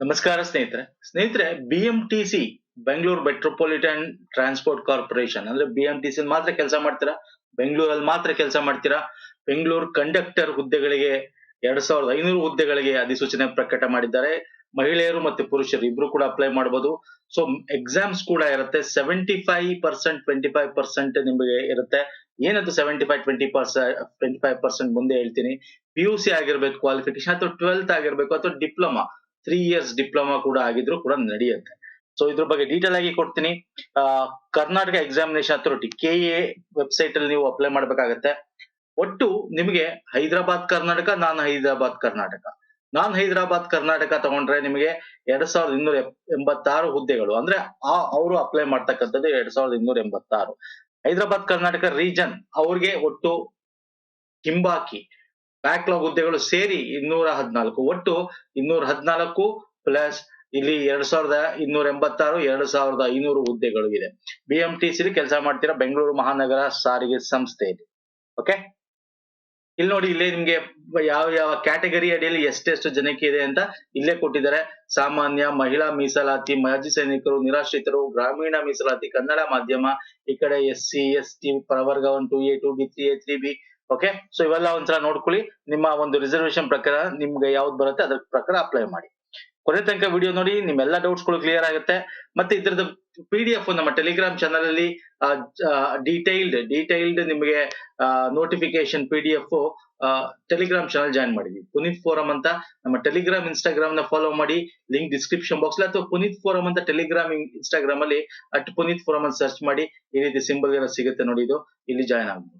ನಮಸ್ಕಾರ ಸ್ನೇಹಿತರೆ. ಸ್ನೇಹಿತರೆ B M T C Bengaluru metropolitan transport corporation ಅಂದ್ರೆ ಬಿ ಎಂ ಟಿ ಸಿ ಮಾತ್ರ ಕೆಲಸ ಮಾಡ್ತೀರಾ? ಬೆಂಗಳೂರಲ್ಲಿ ಮಾತ್ರ ಕೆಲಸ ಮಾಡ್ತೀರಾ? ಬೆಂಗಳೂರು ಕಂಡಕ್ಟರ್ ಹುದ್ದೆಗಳಿಗೆ ಎರಡ್ ಸಾವಿರದ ಐನೂರು ಹುದ್ದೆಗಳಿಗೆ ಅಧಿಸೂಚನೆ ಪ್ರಕಟ ಮಾಡಿದ್ದಾರೆ. ಮಹಿಳೆಯರು ಮತ್ತೆ ಪುರುಷರು ಇಬ್ರು ಕೂಡ ಅಪ್ಲೈ ಮಾಡಬಹುದು ಸೊ ಎಕ್ಸಾಮ್ಸ್ ಕೂಡ ಇರುತ್ತೆ. Seventy five percent twenty five percent ನಿಮಗೆ ಇರುತ್ತೆ. ಏನದು seventy five twenty percent twenty five percent ಮುಂದೆ ಹೇಳ್ತೀನಿ. ಪಿ ಯು ಸಿ ಆಗಿರ್ಬೇಕು ಕ್ವಾಲಿಫಿಕೇಶನ್ ಅಥವಾ ಟ್ವೆಲ್ತ್ ಆಗಿರ್ಬೇಕು, ಅಥವಾ ಡಿಪ್ಲೊಮಾ ತ್ರೀ ಇಯರ್ಸ್ ಡಿಪ್ಲೊಮಾ ಕೂಡ ಆಗಿದ್ರು ಕೂಡ ನಡೆಯುತ್ತೆ. ಸೊ ಇದ್ರ ಬಗ್ಗೆ ಡೀಟೇಲ್ ಆಗಿ ಕೊಡ್ತೀನಿ. Karnataka examination authority K A website ಅಲ್ಲಿ ನೀವು ಅಪ್ಲೈ ಮಾಡ್ಬೇಕಾಗತ್ತೆ. ಒಟ್ಟು ನಿಮಗೆ ಹೈದರಾಬಾದ್ ಕರ್ನಾಟಕ, ನಾನ್ ಹೈದರಾಬಾದ್ ಕರ್ನಾಟಕ. ನಾನ್ ಹೈದರಾಬಾದ್ ಕರ್ನಾಟಕ ತಗೊಂಡ್ರೆ ನಿಮಗೆ ಎರಡ್ ಸಾವಿರದ ಇನ್ನೂರ ಎಂಬತ್ತಾರು ಹುದ್ದೆಗಳು. ಅಂದ್ರೆ ಆ, ಅವರು ಅಪ್ಲೈ ಮಾಡ್ತಕ್ಕಂಥದ್ದು ಎರಡ್ ಸಾವಿರದ ಇನ್ನೂರ ಎಂಬತ್ತಾರು. ಹೈದರಾಬಾದ್ ಕರ್ನಾಟಕ ರೀಜನ್ ಅವ್ರಿಗೆ ಒಟ್ಟು ಹಿಂಬಾಕಿ. ಬ್ಯಾಕ್ಲಾಗ್ ಹುದ್ದೆಗಳು ಸೇರಿ ಇನ್ನೂರ ಹದಿನಾಲ್ಕು. ಒಟ್ಟು ಇನ್ನೂರ ಹದಿನಾಲ್ಕು ಪ್ಲಸ್ ಇಲ್ಲಿ ಎರಡ್ ಸಾವಿರದ ಇನ್ನೂರ ಎಂಬತ್ತಾರು, ಎರಡ್ ಸಾವಿರದ ಐನೂರು ಹುದ್ದೆಗಳು ಇದೆ. ಬಿ ಎಂ ಟಿ ಸಿ ಕೆಲಸ ಮಾಡ್ತೀರಾ? ಬೆಂಗಳೂರು ಮಹಾನಗರ ಸಾರಿಗೆ ಸಂಸ್ಥೆ ಇದೆ. ಓಕೆ ಇಲ್ಲಿ ನೋಡಿ, ಇಲ್ಲೇ ನಿಮ್ಗೆ ಯಾವ ಯಾವ ಕ್ಯಾಟಗರಿ ಅಡಿಯಲ್ಲಿ ಎಷ್ಟೆಷ್ಟು ಜನಕ್ಕೆ ಇದೆ ಅಂತ ಇಲ್ಲೇ ಕೊಟ್ಟಿದ್ದಾರೆ. ಸಾಮಾನ್ಯ, ಮಹಿಳಾ ಮೀಸಲಾತಿ, ಮಾಜಿ ಸೈನಿಕರು, ನಿರಾಶ್ರಿತರು, ಗ್ರಾಮೀಣ ಮೀಸಲಾತಿ, ಕನ್ನಡ ಮಾಧ್ಯಮ, ಈ ಕಡೆ ಎಸ್ ಸಿ ಎಸ್ ಟಿ ಪ್ರವರ್ಗ one two A two B three A three B okay so ಇವೆಲ್ಲ ಒಂದ್ಸಲ ನೋಡ್ಕೊಳ್ಳಿ. ನಿಮ್ಮ ಒಂದು ರಿಸರ್ವೇಶನ್ ಪ್ರಕಾರ ನಿಮ್ಗೆ ಯಾವ್ದು ಬರುತ್ತೆ ಅದ್ರ ಪ್ರಕಾರ ಅಪ್ಲೈ ಮಾಡಿ. ಕೊನೆ ತನಕ ವಿಡಿಯೋ ನೋಡಿ, ನಿಮ್ಮೆಲ್ಲ ಡೌಟ್ಸ್ಗಳು ಕ್ಲಿಯರ್ ಆಗುತ್ತೆ. ಮತ್ತೆ ಇದ್ರದ್ದು ಪಿ ಡಿ ಎಫ್ ನಮ್ಮ ಟೆಲಿಗ್ರಾಮ್ ಚಾನಲ್ ಅಲ್ಲಿ ಡೀಟೈಲ್ಡ್ ಡೀಟೈಲ್ಡ್ ನಿಮಗೆ notification P D F Telegram channel join ಮಾಡಿದ್ವಿ. ಪುನೀತ್ ಫೋರಂ ಅಂತ ನಮ್ಮ ಟೆಲಿಗ್ರಾಮ್ ಇನ್ಸ್ಟಾಗ್ರಾಮ್ನ ಫಾಲೋ ಮಾಡಿ ಲಿಂಕ್ ಡಿಸ್ಕ್ರಿಪ್ಷನ್ ಬಾಕ್ಸ್ ಅಥವಾ ಪುನೀತ್ ಫೋರಂ ಅಂತ ಟೆಲಿಗ್ರಾಮ್ ಇನ್ಸ್ಟಾಗ್ರಾಮ್ ಅಲ್ಲಿ ಅಟ್ ಪುನೀತ್ ಫೋರಂ ಅಂತ ಸರ್ಚ್ ಮಾಡಿ, ಈ ರೀತಿ ಸಿಂಬಲ್ ಎಲ್ಲ ಸಿಗುತ್ತೆ ನೋಡಿ ಇದು. ಇಲ್ಲಿ ಜಾಯಿನ್ ಆಗ್ಬೋದು.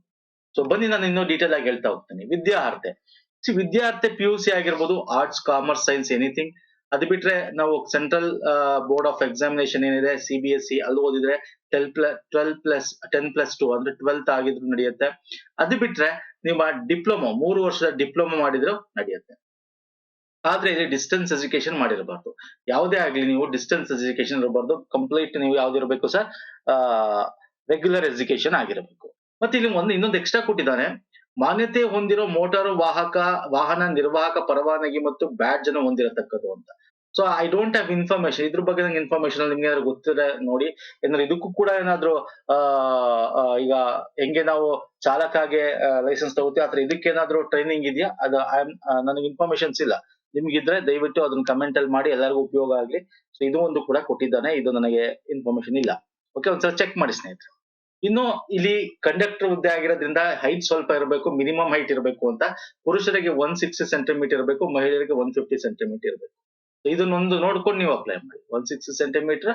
ಸೊ ಬನ್ನಿ ನಾನು ಇನ್ನೂ ಡೀಟೇಲ್ ಆಗಿ ಹೇಳ್ತಾ ಹೋಗ್ತೇನೆ. ವಿದ್ಯಾರ್ಹತೆ. ಸಿ ವಿದ್ಯಾರ್ಥಿ ಪಿ ಯು ಸಿ ಆಗಿರ್ಬೋದು ಆರ್ಟ್ಸ್ ಕಾಮರ್ಸ್ ಸೈನ್ಸ್ ಎನಿಥಿಂಗ್ ಅದು ಬಿಟ್ರೆ ನಾವು ಸೆಂಟ್ರಲ್ ಬೋರ್ಡ್ ಆಫ್ ಎಕ್ಸಾಮಿನೇಷನ್ ಏನಿದೆ ಸಿ ಬಿ ಎಸ್ ಸಿ ಅಲ್ಲಿ ಓದಿದ್ರೆ tell plus twelve plus ten plus two ಅಂದ್ರೆ ಟ್ವೆಲ್ತ್ ಆಗಿದ್ರು ನಡೆಯುತ್ತೆ. ಅದು ಬಿಟ್ರೆ ನೀವು ಡಿಪ್ಲೊಮಾ ಮೂರು ವರ್ಷದ ಡಿಪ್ಲೊಮಾ ಮಾಡಿದ್ರು ನಡೆಯುತ್ತೆ. ಆದ್ರೆ ಇಲ್ಲಿ ಡಿಸ್ಟೆನ್ಸ್ ಎಜುಕೇಶನ್ ಮಾಡಿರಬಾರ್ದು. ಯಾವುದೇ ಆಗ್ಲಿ ನೀವು ಡಿಸ್ಟೆನ್ಸ್ ಎಜುಕೇಶನ್ ಇರಬಾರ್ದು. ಕಂಪ್ಲೀಟ್ ನೀವು ಯಾವ್ದಿರಬೇಕು ಸರ್? ರೆಗ್ಯುಲರ್ ಎಜುಕೇಶನ್ ಆಗಿರಬೇಕು. ಮತ್ತೆ ಇಲ್ಲಿ ಒಂದು ಇನ್ನೊಂದು ಎಕ್ಸ್ಟ್ರಾ ಕೊಟ್ಟಿದ್ದಾನೆ. ಮಾನ್ಯತೆ ಹೊಂದಿರೋ ಮೋಟಾರು ವಾಹಕ, ವಾಹನ ನಿರ್ವಾಹಕ ಪರವಾನಗಿ ಮತ್ತು ಬ್ಯಾಡ್ಜ್ ಅನ್ನು ಹೊಂದಿರತಕ್ಕದ್ದು ಅಂತ. So I don't have information ಇದ್ರ ಬಗ್ಗೆ ನಂಗೆ ಇನ್ಫಾರ್ಮೇಶನ್ ನಿಮ್ಗೆ ಏನಾದ್ರು ಗೊತ್ತಿದೆ ನೋಡಿ. ಏನಾದ್ರು ಇದಕ್ಕೂ ಕೂಡ ಏನಾದ್ರು ಈಗ ಹೆಂಗೆ ನಾವು ಚಾಲಕಾಗೆ ಲೈಸೆನ್ಸ್ ತಗೋತೀವಿ ಆತರ ಇದಕ್ಕೇನಾದ್ರೂ ಟ್ರೈನಿಂಗ್ ಇದೆಯಾ? ಅದು ನನಗೆ ಇನ್ಫಾರ್ಮೇಶನ್ಸ್ ಇಲ್ಲ. ನಿಮ್ಗಿದ್ರೆ ದಯವಿಟ್ಟು ಅದನ್ನ ಕಮೆಂಟ್ ಅಲ್ಲಿ ಮಾಡಿ, ಎಲ್ಲರಿಗೂ ಉಪಯೋಗ ಆಗ್ಲಿ. ಸೊ ಇದು ಒಂದು ಕೂಡ ಕೊಟ್ಟಿದ್ದಾನೆ. ಇದು ನನಗೆ ಇನ್ಫಾರ್ಮೇಶನ್ ಇಲ್ಲ. ಓಕೆ ಒಂದ್ಸಲ ಚೆಕ್ ಮಾಡಿ ಸ್ನೇಹಿತರೆ. ಇನ್ನು ಇಲ್ಲಿ ಕಂಡಕ್ಟರ್ ಹುದ್ದೆ ಆಗಿರೋದ್ರಿಂದ ಹೈಟ್ ಸ್ವಲ್ಪ ಇರಬೇಕು ಮಿನಿಮಮ್ ಹೈಟ್ ಇರಬೇಕು ಅಂತ. ಪುರುಷರಿಗೆ ಒನ್ ಸಿಕ್ಸ್ಟಿ ಸೆಂಟಿಮೀಟರ್ ಇರಬೇಕು, ಮಹಿಳೆಯರಿಗೆ ಒನ್ ಫಿಫ್ಟಿ ಸೆಂಟಿಮೀಟರ್ ಇರಬೇಕು. ಇದನ್ನೊಂದು ನೋಡ್ಕೊಂಡು ನೀವು ಅಪ್ಲೈ ಮಾಡಿ. One sixty centimetre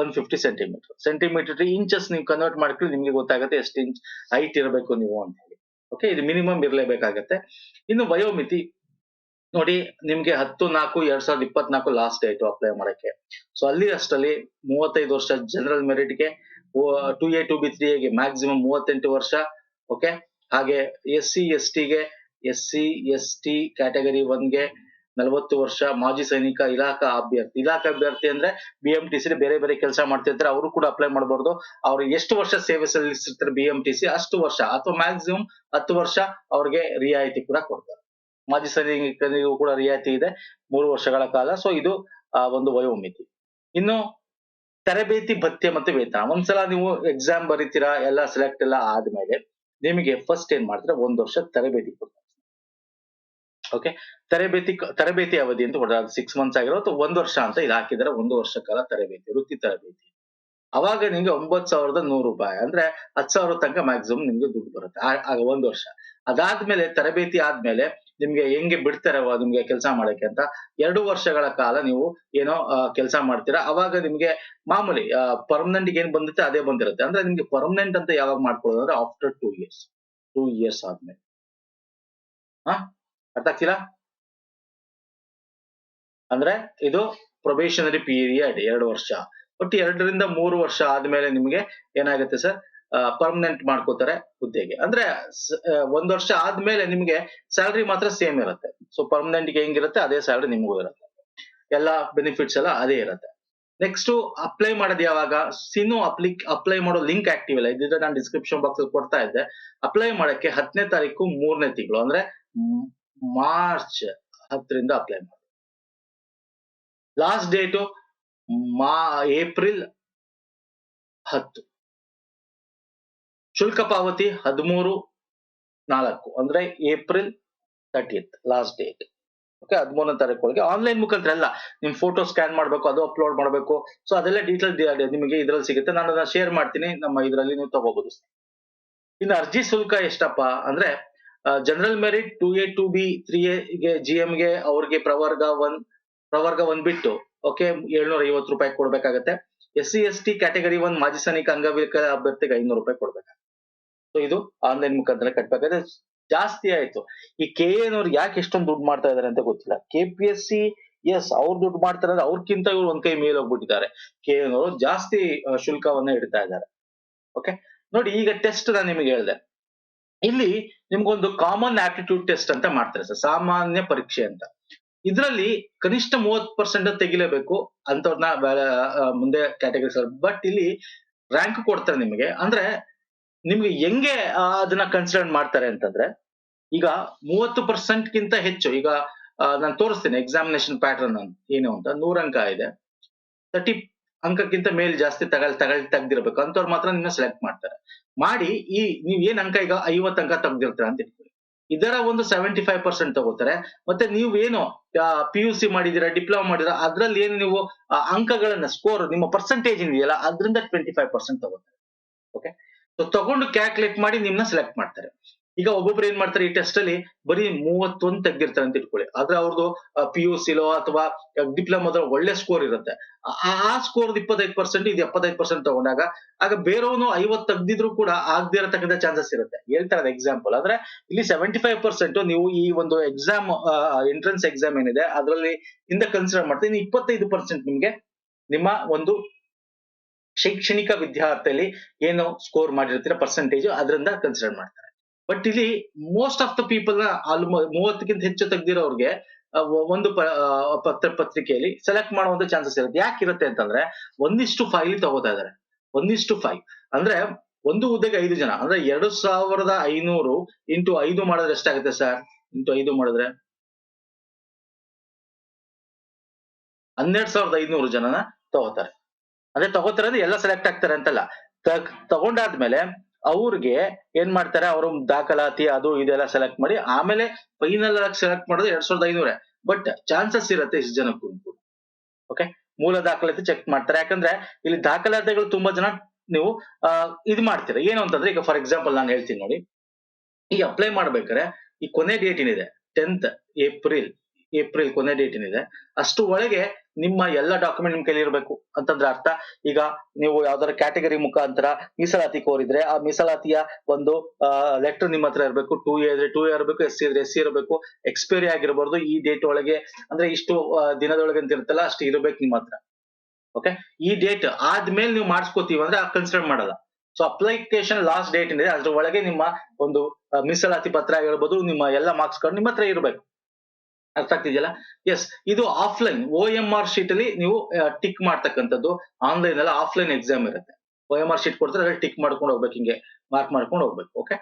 one fifty centimetre centimetre inches ನೀವು ಕನ್ವರ್ಟ್ ಮಾಡ್ಕೊಂಡು ನಿಮ್ಗೆ ಗೊತ್ತಾಗುತ್ತೆ ಎಷ್ಟು ಇಂಚ್ ಹೈಟ್ ಇರಬೇಕು ನೀವು ಅಂತ ಹೇಳಿ. ಓಕೆ ಇದು ಮಿನಿಮಮ್ ಇರಲೇಬೇಕಾಗತ್ತೆ. ಇನ್ನು ವಯೋಮಿತಿ. ನೋಡಿ, ನಿಮ್ಗೆ ಹತ್ತು, ನಾಲ್ಕು, ಎರಡ್ ಸಾವಿರದ ಇಪ್ಪತ್ನಾಲ್ಕು ಲಾಸ್ಟ್ ಡೇಟ್ ಅಪ್ಲೈ ಮಾಡಕ್ಕೆ. ಸೊ ಅಲ್ಲಿ ಅಷ್ಟರಲ್ಲಿ ಮೂವತ್ತೈದು ವರ್ಷ general ಮೆರಿಟ್ಗೆ two A two B three ಎಗೆ ಮ್ಯಾಕ್ಸಿಮಮ್ ಮೂವತ್ತೆಂಟು ವರ್ಷ ಓಕೆ ಹಾಗೆ ಎಸ್ ಸಿ ಎಸ್ ಟಿಗೆ S C S T category ಒನ್ಗೆ ನಲವತ್ತು ವರ್ಷ ಮಾಜಿ ಸೈನಿಕ, ಇಲಾಖಾ ಅಭ್ಯರ್ಥಿ. ಇಲಾಖಾ ಅಭ್ಯರ್ಥಿ ಅಂದ್ರೆ ಬಿ ಎಂ ಟಿ ಸಿ ಬೇರೆ ಬೇರೆ ಕೆಲಸ ಮಾಡ್ತಿರ್ತಾರೆ, ಅವರು ಕೂಡ ಅಪ್ಲೈ ಮಾಡಬಹುದು ಅವ್ರು ಎಷ್ಟು ವರ್ಷ ಸೇವೆ ಸಲ್ಲಿಸಿರ್ತಾರೆ ಬಿ ಎಂ ಟಿ ಸಿ ಅಷ್ಟು ವರ್ಷ ಅಥವಾ ಮ್ಯಾಕ್ಸಿಮಮ್ ಹತ್ತು ವರ್ಷ ಅವ್ರಿಗೆ ರಿಯಾಯಿತಿ ಕೂಡ ಕೊಡ್ತಾರೆ. ಮಾಜಿ ಸೈನಿಕರಿಗೂ ಕೂಡ ರಿಯಾಯಿತಿ ಇದೆ, ಮೂರು ವರ್ಷಗಳ ಕಾಲ. ಸೊ ಇದು ಒಂದು ವಯೋಮಿತಿ. ಇನ್ನು ತರಬೇತಿ, ಭತ್ಯೆ ಮತ್ತೆ ವೇತನ. ಒಂದ್ಸಲ ನೀವು ಎಕ್ಸಾಮ್ ಬರೀತೀರಾ, ಎಲ್ಲ ಸೆಲೆಕ್ಟ್ ಎಲ್ಲ ಆದ್ಮೇಲೆ ನಿಮಗೆ ಫಸ್ಟ್ ಏನ್ ಮಾಡ್ತಾರೆ, ಒಂದ್ ವರ್ಷ ತರಬೇತಿ ಕೊಡ್ತಾರೆ. ಓಕೆ ತರಬೇತಿ ತರಬೇತಿ ಅವಧಿ ಅಂತ ಕೊಡ್ತಾರೆ. ಸಿಕ್ಸ್ ಮಂತ್ಸ್ ಆಗಿರೋ ಅಥವಾ ಒಂದ್ ವರ್ಷ ಅಂತ ಇದು ಹಾಕಿದ್ರೆ ಒಂದು ವರ್ಷ ಕಾಲ ತರಬೇತಿ, ವೃತ್ತಿ ತರಬೇತಿ. ಅವಾಗ ನಿಮ್ಗೆ ಒಂಬತ್ ಸಾವಿರದ ನೂರು ರೂಪಾಯಿ. ಅಂದ್ರೆ ಹತ್ತು ಸಾವಿರ ತನಕ ಮ್ಯಾಕ್ಸಿಮಮ್ ನಿಮ್ಗೆ ದುಡ್ಡು ಬರುತ್ತೆ. ಆಗ ಒಂದ್ ವರ್ಷ. ಅದಾದ್ಮೇಲೆ ತರಬೇತಿ ಆದ್ಮೇಲೆ ನಿಮ್ಗೆ ಹೆಂಗೆ ಬಿಡ್ತಾರೆ ನಿಮ್ಗೆ ಕೆಲಸ ಮಾಡಕ್ಕೆ ಅಂತ ಎರಡು ವರ್ಷಗಳ ಕಾಲ ನೀವು ಏನೋ ಕೆಲಸ ಮಾಡ್ತೀರಾ. ಅವಾಗ ನಿಮ್ಗೆ ಮಾಮೂಲಿ ಪರ್ಮನೆಂಟ್ ಏನ್ ಬಂದಿರುತ್ತೆ ಅದೇ ಬಂದಿರುತ್ತೆ. ಅಂದ್ರೆ ನಿಮ್ಗೆ ಪರ್ಮನೆಂಟ್ ಅಂತ ಯಾವಾಗ ಮಾಡ್ಕೊಳ್ಳೋದು ಅಂದ್ರೆ after two years two years ಆದ್ಮೇಲೆ. ಹಾ? ಅರ್ಥ ಆಗ್ತಿಲ್ಲ? ಅಂದ್ರೆ ಇದು ಪ್ರೊಬೇಷನರಿ ಪೀರಿಯಡ್ ಎರಡು ವರ್ಷ. ಒಟ್ಟು ಎರಡರಿಂದ ಮೂರು ವರ್ಷ ಆದ್ಮೇಲೆ ನಿಮ್ಗೆ ಏನಾಗುತ್ತೆ ಸರ್? ಪರ್ಮನೆಂಟ್ ಮಾಡ್ಕೋತಾರೆ ಹುದ್ದೆಗೆ. ಅಂದ್ರೆ ಒಂದ್ ವರ್ಷ ಆದ್ಮೇಲೆ ನಿಮ್ಗೆ ಸ್ಯಾಲ್ರಿ ಮಾತ್ರ ಸೇಮ್ ಇರುತ್ತೆ. ಸೊ ಪರ್ಮನೆಂಟ್ಗೆ ಹೆಂಗಿರುತ್ತೆ, ಅದೇ ಸ್ಯಾಲ್ರಿ ನಿಮಗೂ ಇರುತ್ತೆ. ಎಲ್ಲ ಬೆನಿಫಿಟ್ಸ್ ಎಲ್ಲ ಅದೇ ಇರುತ್ತೆ. ನೆಕ್ಸ್ಟ್ ಅಪ್ಲೈ ಮಾಡೋದು ಯಾವಾಗ? ಸಿನು ಅಪ್ಲಿಕ್ ಅಪ್ಲೈ ಮಾಡೋ ಲಿಂಕ್ ಆಕ್ಟಿವ್ ಇಲ್ಲ. ಇದ್ರೆ ನಾನು ಡಿಸ್ಕ್ರಿಪ್ಷನ್ ಬಾಕ್ಸ್ ಅಲ್ಲಿ ಕೊಡ್ತಾ ಇದ್ದೆ. ಅಪ್ಲೈ ಮಾಡಕ್ಕೆ ಹತ್ತನೇ ತಾರೀಕು ಮೂರನೇ ತಿಂಗಳು, ಅಂದ್ರೆ ಮಾರ್ಚ್ ಹತ್ತರಿಂದ ಅಪ್ಲೈ ಮಾಡಿ. ಲಾಸ್ಟ್ ಡೇಟು ಮಾ, ಏಪ್ರಿಲ್ ಹತ್ತು. ಶುಲ್ಕ ಪಾವತಿ ಹದಿಮೂರು ನಾಲ್ಕು ಅಂದ್ರೆ April thirtieth last date okay ಹದಿಮೂರನೇ ತಾರೀಕು ಒಳಗೆ ಆನ್ಲೈನ್ ಮುಖಾಂತರ ಎಲ್ಲ ನಿಮ್ ಫೋಟೋ ಸ್ಕ್ಯಾನ್ ಮಾಡಬೇಕು, ಅದು ಅಪ್ಲೋಡ್ ಮಾಡಬೇಕು. ಸೊ ಅದೆಲ್ಲ ಡೀಟೇಲ್ ನಿಮಗೆ ಇದ್ರಲ್ಲಿ ಸಿಗುತ್ತೆ. ನಾನು ಅದನ್ನ ಶೇರ್ ಮಾಡ್ತೀನಿ, ನಮ್ಮ ಇದರಲ್ಲಿ ನೀವು ತಗೋಬಹುದು ಇನ್ನು ಅರ್ಜಿ ಶುಲ್ಕ ಎಷ್ಟಪ್ಪ ಅಂದ್ರೆ general merit two A two B three ಎಗೆ ಜಿ ಗೆ ಅವ್ರಿಗೆ ಪ್ರವರ್ಗ ಒನ್ ಪ್ರವರ್ಗ ಒನ್ ಬಿಟ್ಟು ಓಕೆ ಏಳ್ನೂರ ಐವತ್ತು ರೂಪಾಯಿ ಕೊಡ್ಬೇಕಾಗತ್ತೆ. S C S T category one ಮಾಜಿ ಸೈನಿಕ, ಅಂಗವಿಕಲ ಅಭ್ಯರ್ಥಿಗೆ ಐನೂರು ರೂಪಾಯಿ ಕೊಡ್ಬೇಕಾಗುತ್ತೆ. ಸೊ ಇದು ಆನ್ಲೈನ್ ಮುಖಾಂತರ ಕಟ್ಬೇಕಾದ್ರೆ ಜಾಸ್ತಿ ಆಯ್ತು. ಈ ಕೆ ಎನ್ ಅವ್ರು ಯಾಕೆ ಎಷ್ಟೊಂದು ದುಡ್ಡು ಮಾಡ್ತಾ ಇದಾರೆ ಅಂತ ಗೊತ್ತಿಲ್ಲ. K P S C S ಅವ್ರು ದುಡ್ಡು ಮಾಡ್ತಾರೆ ಅಂದ್ರೆ ಅವ್ರಕ್ಕಿಂತ ಇವ್ರು ಒಂದ್ ಕೈ ಮೇಲೆ ಹೋಗ್ಬಿಟ್ಟಿದ್ದಾರೆ. ಕೆ ಎನ್ ಅವರು ಜಾಸ್ತಿ ಶುಲ್ಕವನ್ನ ಇಡ್ತಾ ಇದ್ದಾರೆ ಓಕೆ ನೋಡಿ, ಈಗ ಟೆಸ್ಟ್ ನಾನು ನಿಮಗೆ ಹೇಳಿದೆ. ಇಲ್ಲಿ ನಿಮ್ಗೊಂದು ಕಾಮನ್ ಆಪ್ಟಿಟ್ಯೂಡ್ ಟೆಸ್ಟ್ ಅಂತ ಮಾಡ್ತಾರೆ ಸರ್. ಸಾಮಾನ್ಯ ಪರೀಕ್ಷೆ ಅಂತ. ಇದರಲ್ಲಿ ಕನಿಷ್ಠ ಮೂವತ್ ಪರ್ಸೆಂಟ್ ತೆಗಿಲೇಬೇಕು ಅಂತವ್ರನ್ನ ಮುಂದೆ ಕ್ಯಾಟಗರಿ ಬಟ್ ಇಲ್ಲಿ ರ್ಯಾಂಕ್ ಕೊಡ್ತಾರೆ ನಿಮಗೆ. ಅಂದ್ರೆ ನಿಮ್ಗೆ ಹೆಂಗೆ ಅದನ್ನ ಕನ್ಸಿಡರ್ ಮಾಡ್ತಾರೆ ಅಂತಂದ್ರೆ, ಈಗ ಮೂವತ್ತು ಪರ್ಸೆಂಟ್ ಗಿಂತ ಹೆಚ್ಚು, ಈಗ ನಾನು ತೋರಿಸ್ತೀನಿ ಎಕ್ಸಾಮಿನೇಷನ್ ಪ್ಯಾಟರ್ನ್ ಏನು ಅಂತ ನೂರ ಅಂಕ ಇದೆ. ತರ್ಟಿ ಅಂಕಕ್ಕಿಂತ ಮೇಲ್ ಜಾಸ್ತಿ ತಗೊಳ್ ತಗೊಳ್ ತೆಗ್ದಿರ್ಬೇಕು ಅಂತವ್ರು ಮಾತ್ರ ನಿನ್ನ ಸೆಲೆಕ್ಟ್ ಮಾಡ್ತಾರೆ. ಮಾಡಿ, ಈ, ನೀವ್ ಏನ್ ಅಂಕ ಈಗ ಐವತ್ತು ಅಂಕ ತೆಗ್ದಿರ್ತೀರ ಅಂತ ಇಟ್ಕೊಳ್ಳಿ. ಇದರ ಒಂದು ಸೆವೆಂಟಿ ಫೈವ್ ಪರ್ಸೆಂಟ್ ತಗೋತಾರೆ. ಮತ್ತೆ ನೀವು ಏನು ಪಿ ಯು ಸಿ ಮಾಡಿದೀರ ಡಿಪ್ಲೊಮಾ ಮಾಡಿದೀರಾ, ಅದ್ರಲ್ಲಿ ಏನು ನೀವು ಅಂಕಗಳನ್ನ ಸ್ಕೋರ್ ನಿಮ್ಮ ಪರ್ಸೆಂಟೇಜ್ ಇದೆಯಲ್ಲ ಅದರಿಂದ ಟ್ವೆಂಟಿ ಫೈವ್ ಪರ್ಸೆಂಟ್ ತಗೋತಾರೆ. ಓಕೆ ಸೊ ತಗೊಂಡು ಕ್ಯಾಲ್ಕುಲೇಟ್ ಮಾಡಿ ನಿಮ್ನ ಸೆಲೆಕ್ಟ್ ಮಾಡ್ತಾರೆ. ಈಗ ಒಬ್ಬೊಬ್ರು ಏನ್ ಮಾಡ್ತಾರೆ, ಈ ಟೆಸ್ಟ್ ಅಲ್ಲಿ ಬರೀ ಮೂವತ್ತೊಂದು ತೆಗ್ದಿರ್ತಾರೆ ಅಂತ ಇಟ್ಕೊಳ್ಳಿ. ಆದ್ರೆ ಅವ್ರದ್ದು ಪಿ ಯು ಸಿಲೋ ಅಥವಾ ಡಿಪ್ಲೊಮಾದ ಒಳ್ಳೆ ಸ್ಕೋರ್ ಇರುತ್ತೆ. ಆ- ಸ್ಕೋರ್ ಇಪ್ಪತ್ತೈದು ಪರ್ಸೆಂಟ್ ಇದು ಎಪ್ಪತ್ತೈದು ಪರ್ಸೆಂಟ್ ತಗೊಂಡಾಗ, ಆಗ ಬೇರೆಯವನು ಐವತ್ತು ತೆಗ್ದಿದ್ರು ಕೂಡ ಆಗದೆ ಇರತಕ್ಕಂಥ ಚಾನ್ಸಸ್ ಇರುತ್ತೆ. ಹೇಳ್ತಾರೆ ಎಕ್ಸಾಂಪಲ್ ಆದ್ರೆ ಇಲ್ಲಿ ಸೆವೆಂಟಿ ಫೈವ್ ಪರ್ಸೆಂಟ್ ನೀವು ಈ ಒಂದು ಎಕ್ಸಾಮ್ ಎಂಟ್ರೆನ್ಸ್ ಎಕ್ಸಾಮ್ ಏನಿದೆ, ಅದರಲ್ಲಿ ಇಂದ ಕನ್ಸಿಡರ್ ಮಾಡ್ತೀನಿ, ಇಪ್ಪತ್ತೈದು ಪರ್ಸೆಂಟ್ ನಿಮ್ಗೆ ನಿಮ್ಮ ಒಂದು ಶೈಕ್ಷಣಿಕ ವಿದ್ಯಾರ್ಥಿಯಲ್ಲಿ ಏನು ಸ್ಕೋರ್ ಮಾಡಿರ್ತೀರ ಪರ್ಸೆಂಟೇಜ್ ಅದರಿಂದ ಕನ್ಸಿಡರ್ ಮಾಡ್ತಾರೆ. ಬಟ್ ಇಲ್ಲಿ ಮೋಸ್ಟ್ ಆಫ್ ದ ಪೀಪಲ್ನ ಆಲ್ಮೋ ಮೂವತ್ತಕ್ಕಿಂತ ಹೆಚ್ಚು ತೆಗ್ದಿರೋರ್ಗೆ ಒಂದು ಪತ್ರ, ಪತ್ರಿಕೆಯಲ್ಲಿ ಸೆಲೆಕ್ಟ್ ಮಾಡುವಂತ ಚಾನ್ಸಸ್ ಇರುತ್ತೆ. ಯಾಕಿರುತ್ತೆ ಅಂತಂದ್ರೆ ಒಂದಿಷ್ಟು ಫೈಲ್ ತಗೋತಾ ಇದಾರೆ. ಒಂದಿಷ್ಟು ಫೈಲ್ ಅಂದ್ರೆ ಒಂದು ಹುದ್ದೆಗೆ ಐದು ಜನ, ಅಂದ್ರೆ ಎರಡು ಸಾವಿರದ ಐನೂರು ಇಂಟು ಐದು ಮಾಡಿದ್ರೆ ಎಷ್ಟಾಗುತ್ತೆ ಸರ್ ಇಂಟು ಐದು ಮಾಡಿದ್ರೆ ಹನ್ನೆರಡು ಸಾವಿರದ ಐನೂರು ಜನನ ತಗೋತಾರೆ. ಅದೇ ತಗೋತಿರೋದು ಎಲ್ಲ ಸೆಲೆಕ್ಟ್ ಆಗ್ತಾರೆ ಅಂತಲ್ಲ. ತಗ್- ತಗೊಂಡಾದ್ಮೇಲೆ ಅವ್ರಿಗೆ ಏನ್ ಮಾಡ್ತಾರೆ, ಅವರು ದಾಖಲಾತಿ ಅದು ಇದೆಲ್ಲ ಸೆಲೆಕ್ಟ್ ಮಾಡಿ, ಆಮೇಲೆ ಫೈನಲ್ ಆಗಿ ಸೆಲೆಕ್ಟ್ ಮಾಡೋದು ಎರಡ್ ಸಾವಿರದ ಐನೂರೇ. ಬಟ್ ಚಾನ್ಸಸ್ ಇರುತ್ತೆ ಇಷ್ಟು ಜನಕ್ಕೂ ಓಕೆ ಮೂಲ ದಾಖಲಾತಿ ಚೆಕ್ ಮಾಡ್ತಾರೆ. ಯಾಕಂದ್ರೆ ಇಲ್ಲಿ ದಾಖಲಾತಿಗಳು ತುಂಬಾ ಜನ ನೀವು ಇದು ಮಾಡ್ತೀರಾ. ಏನು ಅಂತಂದ್ರೆ, ಈಗ ಫಾರ್ ಎಕ್ಸಾಂಪಲ್ ನಾನು ಹೇಳ್ತೀನಿ ನೋಡಿ. ಈಗ ಅಪ್ಲೈ ಮಾಡ್ಬೇಕಾದ್ರೆ ಈ ಕೊನೆ ಡೇಟ್ ಏನಿದೆ? ಟೆಂತ್ ಏಪ್ರಿಲ್ ಏಪ್ರಿಲ್ ಕೊನೆ ಡೇಟ್ ಏನಿದೆ, ಅಷ್ಟು ಒಳಗೆ ನಿಮ್ಮ ಎಲ್ಲ ಡಾಕ್ಯುಮೆಂಟ್ ನಿಮ್ ಕೈಲಿ ಅಂತಂದ್ರೆ ಅರ್ಥ, ಈಗ ನೀವು ಯಾವ್ದಾದ್ರು ಕ್ಯಾಟಗರಿ ಮುಖಾಂತರ ಮೀಸಲಾತಿ ಕೋರಿದ್ರೆ, ಆ ಮೀಸಲಾತಿಯ ಒಂದು ಲೆಟರ್ ನಿಮ್ಮ ಹತ್ರ ಇರಬೇಕು. ಟೂ ಎ ಇದ್ರೆ ಟೂ ಎ ಇರಬೇಕು ಎಸ್ ಸಿ ಇದ್ರೆ ಎಸ್ ಸಿ ಇರಬೇಕು. ಎಕ್ಸ್ಪೈರಿ ಆಗಿರಬಾರ್ದು, ಈ ಡೇಟ್ ಒಳಗೆ, ಅಂದ್ರೆ ಇಷ್ಟು ದಿನದೊಳಗೆ ಅಂತ ಇರುತ್ತಲ್ಲ, ಅಷ್ಟು ಇರಬೇಕು ನಿಮ್ಮ ಹತ್ರ. ಓಕೆ ಈ ಡೇಟ್ ಆದ್ಮೇಲೆ ನೀವು ಮಾಡಿಸ್ಕೋತೀವಿ ಅಂದ್ರೆ ಕನ್ಸಿಡರ್ ಮಾಡಲ್ಲ. ಸೊ ಅಪ್ಲಿಕೇಶನ್ ಲಾಸ್ಟ್ ಡೇಟ್ ಏನಿದೆ, ಅದ್ರ ಒಳಗೆ ನಿಮ್ಮ ಒಂದು ಮೀಸಲಾತಿ ಪತ್ರ ಆಗಿರ್ಬೋದು, ನಿಮ್ಮ ಎಲ್ಲ ಮಾರ್ಕ್ಸ್ ಕಾರ್ಡ್ ನಿಮ್ಮ ಹತ್ರ ಇರಬೇಕು. ಅರ್ಥ ಆಗ್ತಿದೆಯಲ್ಲ? ಎಸ್ ಇದು offline O M R sheet ಅಲ್ಲಿ ನೀವು ಟಿಕ್ ಮಾಡ್ತಕ್ಕಂಥದ್ದು. ಆನ್ಲೈನ್ ಅಲ್ಲ ಆಫ್ಲೈನ್ ಎಕ್ಸಾಮ್ ಇರುತ್ತೆ. ಓ ಎಂ ಆರ್ ಶೀಟ್ ಕೊಡ್ತಾರೆ, ಅದ್ರಲ್ಲಿ ಟಿಕ್ ಮಾಡ್ಕೊಂಡು ಹೋಗ್ಬೇಕು ಹಿಂಗೆ. ಮಾರ್ಕ್ ಮಾಡ್ಕೊಂಡು ಹೋಗ್ಬೇಕು ಓಕೆ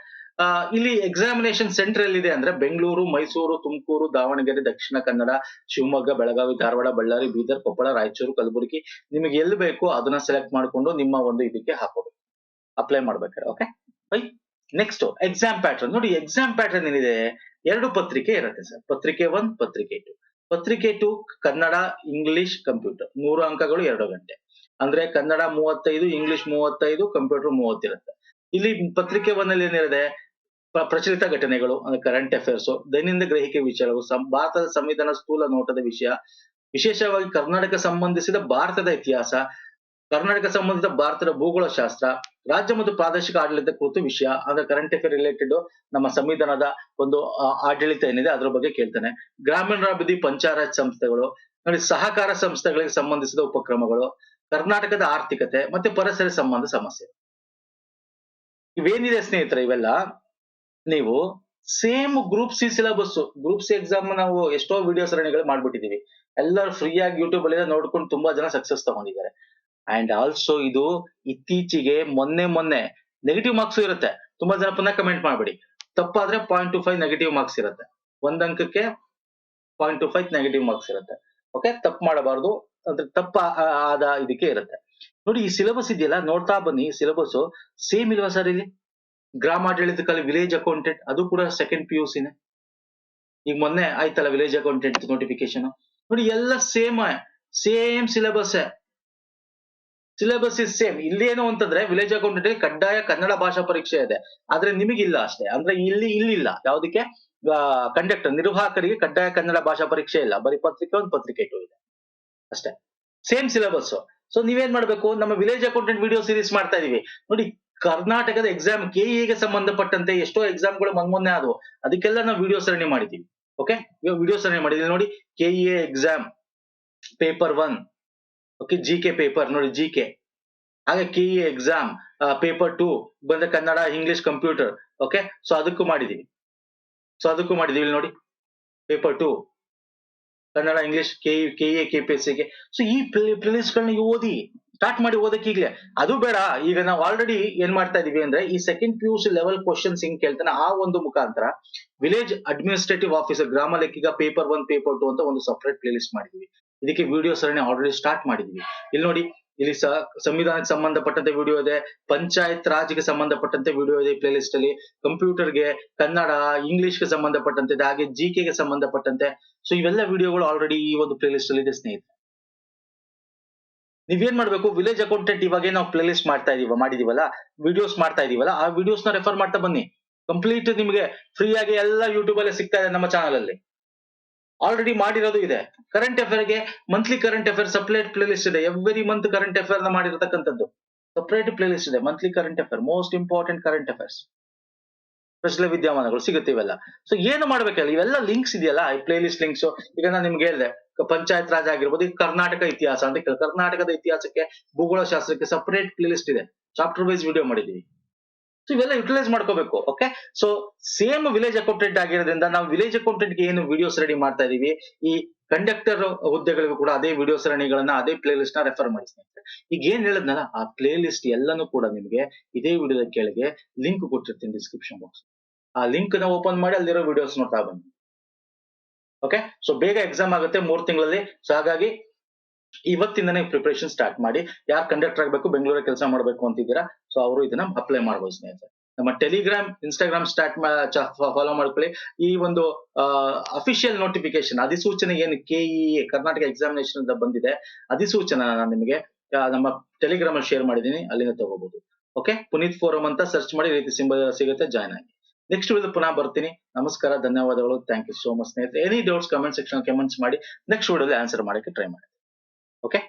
ಇಲ್ಲಿ ಎಕ್ಸಾಮಿನೇಷನ್ ಸೆಂಟರ್ ಎಲ್ಲಿದೆ ಅಂದ್ರೆ ಬೆಂಗಳೂರು, ಮೈಸೂರು, ತುಮಕೂರು, ದಾವಣಗೆರೆ, ದಕ್ಷಿಣ ಕನ್ನಡ, ಶಿವಮೊಗ್ಗ, ಬೆಳಗಾವಿ, ಧಾರವಾಡ, ಬಳ್ಳಾರಿ, ಬೀದರ್, ಕೊಪ್ಪಳ, ರಾಯಚೂರು, ಕಲಬುರಗಿ. ನಿಮಗೆ ಎಲ್ಲಿ ಬೇಕೋ ಅದನ್ನ ಸೆಲೆಕ್ಟ್ ಮಾಡ್ಕೊಂಡು ನಿಮ್ಮ ಒಂದು ಇದಕ್ಕೆ ಹಾಕೋಬೇಕು. ಅಪ್ಲೈ ಮಾಡ್ಬೇಕಾದ್ರೆ okay bye next exam pattern ನೋಡಿ ಎಕ್ಸಾಮ್ ಪ್ಯಾಟರ್ನ್ ಏನಿದೆ? ಎರಡು ಪತ್ರಿಕೆ ಇರುತ್ತೆ ಸರ್. ಪತ್ರಿಕೆ ಒನ್ ಪತ್ರಿಕೆ ಟು ಪತ್ರಿಕೆ ಟು ಕನ್ನಡ ಇಂಗ್ಲಿಷ್ ಕಂಪ್ಯೂಟರ್ ಮೂರು ಅಂಕಗಳು ಎರಡು ಗಂಟೆ. ಅಂದ್ರೆ ಕನ್ನಡ ಮೂವತ್ತೈದು ಇಂಗ್ಲಿಷ್ ಮೂವತ್ತೈದು ಕಂಪ್ಯೂಟರ್ ಮೂವತ್ತಿರುತ್ತೆ ಇಲ್ಲಿ ಪತ್ರಿಕೆ ಒನ್ ಅಲ್ಲಿ ಏನಿದೆ ಪ್ರಚಲಿತ ಘಟನೆಗಳು, ಅಂದ್ರೆ ಕರೆಂಟ್ ಅಫೇರ್ಸ್ ದೈನಂದಿನ ಗ್ರಹಿಕೆ ವಿಚಾರಗಳು, ಸಂ- ಭಾರತದ ಸಂವಿಧಾನ ಸ್ಥೂಲ ನೋಟದ ವಿಷಯ, ವಿಶೇಷವಾಗಿ ಕರ್ನಾಟಕ ಸಂಬಂಧಿಸಿದ ಭಾರತದ ಇತಿಹಾಸ, ಕರ್ನಾಟಕ ಸಂಬಂಧಿತ ಭಾರತದ ಭೂಗೋಳಶಾಸ್ತ್ರ ರಾಜ್ಯ ಮತ್ತು ಪ್ರಾದೇಶಿಕ ಆಡಳಿತ ಕುರಿತು ವಿಷಯ, ಅಂದ್ರೆ ಕರೆಂಟ್ ಅಫೇರ್ ರಿಲೇಟೆಡ್ ನಮ್ಮ ಸಂವಿಧಾನದ ಒಂದು ಆಡಳಿತ ಏನಿದೆ ಅದ್ರ ಬಗ್ಗೆ ಕೇಳ್ತಾನೆ. ಗ್ರಾಮೀಣಾಭಿವೃದ್ಧಿ ಪಂಚಾಯತ್ ಸಂಸ್ಥೆಗಳು ಸಹಕಾರ ಸಂಸ್ಥೆಗಳಿಗೆ ಸಂಬಂಧಿಸಿದ ಉಪಕ್ರಮಗಳು, ಕರ್ನಾಟಕದ ಆರ್ಥಿಕತೆ ಮತ್ತೆ ಪರಿಸರ ಸಂಬಂಧ ಸಮಸ್ಯೆ. ಇವೇನಿದೆ ಸ್ನೇಹಿತರೆ ಇವೆಲ್ಲ? ನೀವು same group C syllabus group C exam ನಾವು ಎಷ್ಟೋ ವಿಡಿಯೋ ಸರಣಿಗಳು ಮಾಡ್ಬಿಟ್ಟಿದೀವಿ ಎಲ್ಲರೂ ಫ್ರೀ ಆಗಿ ಯೂಟ್ಯೂಬ್ ಅಲ್ಲಿ ನೋಡ್ಕೊಂಡು ತುಂಬಾ ಜನ ಸಕ್ಸಸ್ ತಗೊಂಡಿದ್ದಾರೆ. ಅಂಡ್ ಆಲ್ಸೋ ಇದು ಇತ್ತೀಚೆಗೆ ಮೊನ್ನೆ ಮೊನ್ನೆ ನೆಗೆಟಿವ್ ಮಾರ್ಕ್ಸ್ ಇರುತ್ತೆ. ತುಂಬಾ ಜನ ಪುನಃ ಕಮೆಂಟ್ ಮಾಡಬೇಡಿ. ತಪ್ಪಾದ್ರೆ point two five negative marks ಇರುತ್ತೆ. ಒಂದ್ ಅಂಕಕ್ಕೆ point two five negative marks ಇರುತ್ತೆ. ಓಕೆ ತಪ್ಪು ಮಾಡಬಾರ್ದು. ಅಂದ್ರೆ ತಪ್ಪ ಆದ ಇದಕ್ಕೆ ಇರುತ್ತೆ. ನೋಡಿ, ಈ ಸಿಲೆಬಸ್ ಇದೆಯಲ್ಲ, ನೋಡ್ತಾ ಬನ್ನಿ ಸಿಲೆಬಸ್ ಸೇಮ್ ಇಲ್ವಾ ಸರ್ ಇಲ್ಲಿ? ಗ್ರಾಮಾಡಳಿತ ಕಲೆ ವಿಲೇಜ್ ಅಕೌಂಟೆಂಟ್ ಅದು ಕೂಡ ಸೆಕೆಂಡ್ ಪಿ ಯು ಸಿನೇ ಈಗ ಮೊನ್ನೆ ಆಯ್ತಲ್ಲ ವಿಲೇಜ್ ಅಕೌಂಟೆಂಟ್ ನೋಟಿಫಿಕೇಶನ್ ನೋಡಿ, ಎಲ್ಲ same same syllabus syllabus is same ಇಲ್ಲೇನು ಅಂತಂದ್ರೆ ವಿಲೇಜ್ ಅಕೌಂಟೆಂಟ್ ಕಡ್ಡಾಯ ಕನ್ನಡ ಭಾಷಾ ಪರೀಕ್ಷೆ ಇದೆ. ಆದ್ರೆ ನಿಮಗಿಲ್ಲ ಅಷ್ಟೇ. ಅಂದ್ರೆ ಇಲ್ಲಿ ಇಲ್ಲಿಲ್ಲ. ಯಾವ್ದಕ್ಕೆ? ಕಂಡಕ್ಟರ್ ನಿರ್ವಾಹಕರಿಗೆ ಕಡ್ಡಾಯ ಕನ್ನಡ ಭಾಷಾ ಪರೀಕ್ಷೆ ಇಲ್ಲ. ಬರೀ ಪತ್ರಿಕೆ ಒಂದು ಪತ್ರಿಕೆ ಟು ಇದೆ. ಅಷ್ಟೇ. ಸೇಮ್ ಸಿಲೆಬಸ್ ಸೊ ನೀವೇನ್ ಮಾಡ್ಬೇಕು? ನಮ್ಮ ವಿಲೇಜ್ ಅಕೌಂಟೆಂಟ್ ವಿಡಿಯೋ ಸೀರೀಸ್ ಮಾಡ್ತಾ ಇದೀವಿ. ನೋಡಿ, ಕರ್ನಾಟಕದ ಎಕ್ಸಾಮ್ಗೆ ಸಂಬಂಧಪಟ್ಟಂತೆ ಎಷ್ಟೋ ಎಕ್ಸಾಮ್ಗಳು ಮೊನ್ನೆ ಆದವು. ಅದಕ್ಕೆಲ್ಲ ನಾವು ವಿಡಿಯೋ ಸರಣಿ ಮಾಡಿದೀವಿ. ಓಕೆ ವಿಡಿಯೋ ಸರಣಿ ಮಾಡಿದೀವಿ ನೋಡಿ KEA exam paper one okay G K paper ನೋಡಿ ಜಿ ಕೆ ಹಾಗೆ ಕೆಇಎ ಎಕ್ಸಾಮ್ ಪೇಪರ್ ಟು ಬಂದ Kannada English computer okay so ಅದಕ್ಕೂ ಮಾಡಿದೀವಿ ಸೊ ಅದಕ್ಕೂ ಮಾಡಿದೀವಿ ಇಲ್ಲಿ ನೋಡಿ. Paper two Kannada English K KEA K P ಎಸ್ಗೆ ಸೊ ಈ ಪ್ಲೇಸ್ ಗಳನ್ನ ಓದಿ ಸ್ಟಾರ್ಟ್ ಮಾಡಿ ಓದಕ್ಕೆ ಈಗಲೇ. ಅದು ಬೇಡ, ಈಗ ನಾವು ಆಲ್ರೆಡಿ ಏನ್ ಮಾಡ್ತಾ ಇದೀವಿ ಅಂದ್ರೆ, ಈ second P U C level questions ಹಿಂಗ್ ಕೇಳ್ತಾನೆ, ಆ ಒಂದು ಮುಖಾಂತರ ವಿಲೇಜ್ ಅಡ್ಮಿನಿಸ್ಟ್ರೇಟಿವ್ ಆಫೀಸರ್ ಗ್ರಾಮ ಲೆಕ್ಕಿಗ ಪೇಪರ್ ಒನ್ ಪೇಪರ್ ಟು ಅಂತ ಒಂದು ಸಪರೇಟ್ ಪ್ಲೇ ಲಿಸ್ಟ್ ಮಾಡಿದೀವಿ. ಇದಕ್ಕೆ ವಿಡಿಯೋ ಸರಣಿ ಆಲ್ರೆಡಿ ಸ್ಟಾರ್ಟ್ ಮಾಡಿದ್ವಿ. ಇಲ್ಲಿ ನೋಡಿ, ಇಲ್ಲಿ ಸಂವಿಧಾನಕ್ಕೆ ಸಂಬಂಧಪಟ್ಟಂತೆ ವಿಡಿಯೋ ಇದೆ, ಪಂಚಾಯತ್ ರಾಜ್ಗೆ ಸಂಬಂಧಪಟ್ಟಂತೆ ವಿಡಿಯೋ ಇದೆ ಪ್ಲೇ ಲಿಸ್ಟ್ ಅಲ್ಲಿ. ಕಂಪ್ಯೂಟರ್ಗೆ ಕನ್ನಡ ಇಂಗ್ಲಿಷ್ಗೆ ಸಂಬಂಧಪಟ್ಟಂತೆ ಇದೆ ಹಾಗೆ ಜಿ ಗೆ ಸಂಬಂಧಪಟ್ಟಂತೆ. ಸೊ ಇವೆಲ್ಲ ವಿಡಿಯೋಗಳು ಆಲ್ರೆಡಿ ಈ ಒಂದು ಪ್ಲೇ ಲಿಸ್ಟ್ ಅಲ್ಲಿ ಇದೆ, ಸ್ನೇಹಿತರೆ. ನೀವೇನ್ ಮಾಡ್ಬೇಕು? ವಿಲೇಜ್ ಅಕೌಂಟೆಂಟ್ ಇವಾಗ ನಾವು ಪ್ಲೇ ಲಿಸ್ಟ್ ಮಾಡ್ತಾ ಇದೀವ, ಮಾಡಿದೀವಲ್ಲ? ವಿಡಿಯೋಸ್ ಮಾಡ್ತಾ ಇದೀವಲ್ಲ? ಆ ವಿಡಿಯೋಸ್ನ ರೆಫರ್ ಮಾಡ್ತಾ ಬನ್ನಿ. ಕಂಪ್ಲೀಟ್ ನಿಮಗೆ ಫ್ರೀ ಆಗಿ ಎಲ್ಲ ಯೂಟ್ಯೂಬ್ ಅಲ್ಲಿ ಸಿಗ್ತಾ ಇದೆ ನಮ್ಮ ಚಾನಲ್ ಅಲ್ಲಿ. ಆಲ್ರೆಡಿ ಮಾಡಿರೋದು ಇದೆ. Current ಅಫೇರ್ಗೆ monthly current affair separate play list ಇದೆ. ಎವ್ರಿ ಮಂತ್ ಕರೆಂಟ್ ಅಫೇರ್ನ ಮಾಡಿರತಕ್ಕಂಥದ್ದು. ಸಪ್ರೇಟ್ ಪ್ಲೇ ಲಿಸ್ಟ್ ಇದೆ. Monthly current affair most important current affairs special ವಿದ್ಯಮಾನಗಳು ಸಿಗುತ್ತೆ ಇವೆಲ್ಲ. ಸೊ ಏನು ಮಾಡ್ಬೇಕಲ್ಲ? ಇವೆಲ್ಲ ಲಿಂಕ್ಸ್ ಇದೆಯಲ್ಲ? ಈ ಪ್ಲೇ ಲಿಸ್ಟ್ ಲಿಂಕ್ಸ್ ಈಗ ನಾನು ನಿಮ್ಗೆ ಹೇಳಿದೆ, ಪಂಚಾಯತ್ ರಾಜ್ ಆಗಿರ್ಬೋದು ಈಗ ಕರ್ನಾಟಕ ಇತಿಹಾಸ ಅಂತ ಕರ್ನಾಟಕದ ಇತಿಹಾಸಕ್ಕೆ, ಭೂಗೋಳ ಶಾಸ್ತ್ರಕ್ಕೆ ಸಪರೇಟ್ ಪ್ಲೇ ಲಿಸ್ಟ್ ಇದೆ. ಚಾಪ್ಟರ್ ವೈಸ್ ವಿಡಿಯೋ ಮಾಡಿದೀವಿ. ಸೊ ಇವೆಲ್ಲ ಯುಟಿಲೈಸ್ ಮಾಡ್ಕೋಬೇಕು okay so same village accountant ಆಗಿರೋದ್ರಿಂದ ನಾವು ವಿಲೇಜ್ ಅಕೌಂಟೆಂಟ್ಗೆ ಏನು ವಿಡಿಯೋಸ್ ರೆಡಿ ಮಾಡ್ತಾ ಇದೀವಿ, ಈ ಕಂಡಕ್ಟರ್ ಹುದ್ದೆಗಳಿಗೂ ಕೂಡ ಅದೇ ವಿಡಿಯೋ ಸರಣಿಗಳನ್ನ, ಅದೇ ಪ್ಲೇ ಲಿಸ್ಟ್ನ ರೆಫರ್ ಮಾಡಿ ಸ್ನೇಹಿತರೆ. ಈಗ ಏನ್ ಹೇಳಿದ್ನಲ್ಲ, ಆ ಪ್ಲೇ ಲಿಸ್ಟ್ ಎಲ್ಲಾನು ಕೂಡ ನಿಮಗೆ ಇದೇ ವಿಡಿಯೋದ ಕೆಳಗೆ ಲಿಂಕ್ ಕೊಟ್ಟಿರ್ತೀನಿ ಡಿಸ್ಕ್ರಿಪ್ಷನ್ ಬಾಕ್ಸ್ ಆ ಲಿಂಕ್ನ ಓಪನ್ ಮಾಡಿ ಅಲ್ಲಿರೋ ವಿಡಿಯೋಸ್ ನೋಡ್ತಾ ಬನ್ನಿ. ಓಕೆ ಸೊ ಬೇಗ ಎಕ್ಸಾಮ್ ಆಗುತ್ತೆ ಮೂರ್ ತಿಂಗಳಲ್ಲಿ. ಸೊ ಹಾಗಾಗಿ ಇವತ್ತಿಂದನೇ ಪ್ರಿಪರೇಷನ್ ಸ್ಟಾರ್ಟ್ ಮಾಡಿ, ಯಾರು ಕಂಡಕ್ಟರ್ ಆಗಬೇಕು, ಬೆಂಗಳೂರಲ್ಲಿ ಕೆಲಸ ಮಾಡಬೇಕು ಅಂತಿದ್ದೀರಾ? ಸೊ ಅವರು ಇದನ್ನ ಅಪ್ಲೈ ಮಾಡಬಹುದು ಸ್ನೇಹಿತರೆ. ನಮ್ಮ ಟೆಲಿಗ್ರಾಮ್ ಇನ್ಸ್ಟಾಗ್ರಾಮ್ ಸ್ಟಾರ್ಟ್ ಫಾಲೋ ಮಾಡ್ಕೊಳ್ಳಿ. ಈ ಒಂದು ಅಫಿಷಿಯಲ್ ನೋಟಿಫಿಕೇಶನ್ ಅಧಿಸೂಚನೆ ಏನು ಕೆಇ ಕರ್ನಾಟಕ ಎಕ್ಸಾಮಿನೇಷನ್ ಅಂತ ಬಂದಿದೆ, ಅಧಿಸೂಚನೆ ನಾನು ನಿಮಗೆ ನಮ್ಮ ಟೆಲಿಗ್ರಾಮ್ ಅಲ್ಲಿ ಶೇರ್ ಮಾಡಿದ್ದೀನಿ, ಅಲ್ಲಿಂದ ತಗೋಬಹುದು ಓಕೆ ಪುನೀತ್ ಫೋರಂ ಅಂತ ಸರ್ಚ್ ಮಾಡಿ, ರೀತಿ ಸಿಂಬಲ್ ಸಿಗುತ್ತೆ ಜಾಯ್ನ್ ಆಗಿ. ನೆಕ್ಸ್ಟ್ ವಿಡಿಯೋ ಪುನಃ ಬರ್ತೀನಿ. ನಮಸ್ಕಾರ, ಧನ್ಯವಾದಗಳು. ಥ್ಯಾಂಕ್ ಯು ಸೋ ಮಚ್ ಸ್ನೇಹಿತರೆ. Any doubts comment section comments ಮಾಡಿ ನೆಕ್ಸ್ಟ್ ವಿಡಿಯೋದಲ್ಲಿ ಆನ್ಸರ್ ಮಾಡಕ್ಕೆ ಟ್ರೈ ಮಾಡಿ. ಓಕೆ